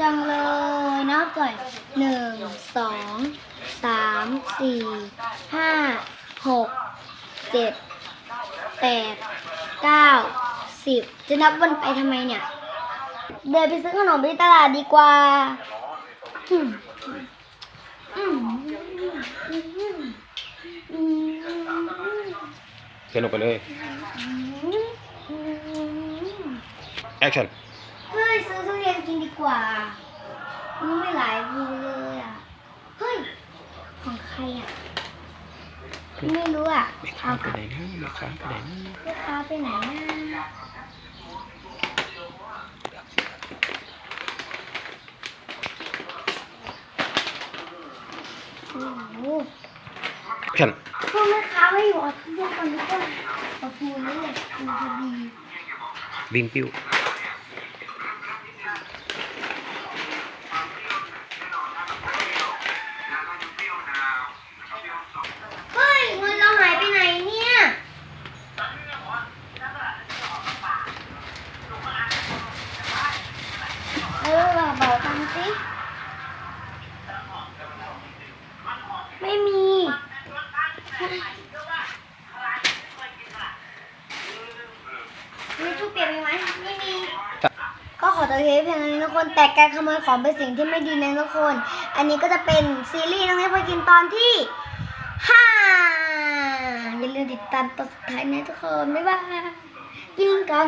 จังเลยนับก่อนหนึ่งสองสามสี่ห้าหกเจ็ดแปดเก้าสิบจะนับวันไปทำไมเนี่ย เดินไปซื้อขนมที่ตลาดดีกว่าอืมอืมอืมอืมเขียนลงไปเลยอืมแอคชั่นเฮ้ยซื้อทุเรียน กินดีกว่ามันไม่หลายภูเลยอะ เฮ้ย ของใครอะ ไม่รู้อะแม่ค้าไปไหนนะแม่ค้าไปไหนนะลูกค้าไปไหนนะโอ้โหแอคชั่นพวกแม่ค้าไม่อยู่เอาทุเรียนก่อนดีกว่าเอาทูนี่แหละทูพอดีวิ่งปิ้ว เฮ้ยเงินเราหายไปไหนเนี่ย เออว่าเบาตังสิไม่มี มีทูบเปลี่ยนไหมไม่มี ก็ขอตัวเทปเพียงนี้ทุกคน แต่การขโมยของเป็นสิ่งที่ไม่ดีนะทุกคน อันนี้ก็จะเป็นซีรีส์น้องให้พอกินตอนที่ห้าอย่าลืมติดตามตอนสุดท้ายนะทุกคน บ๊ายบายยิงกัน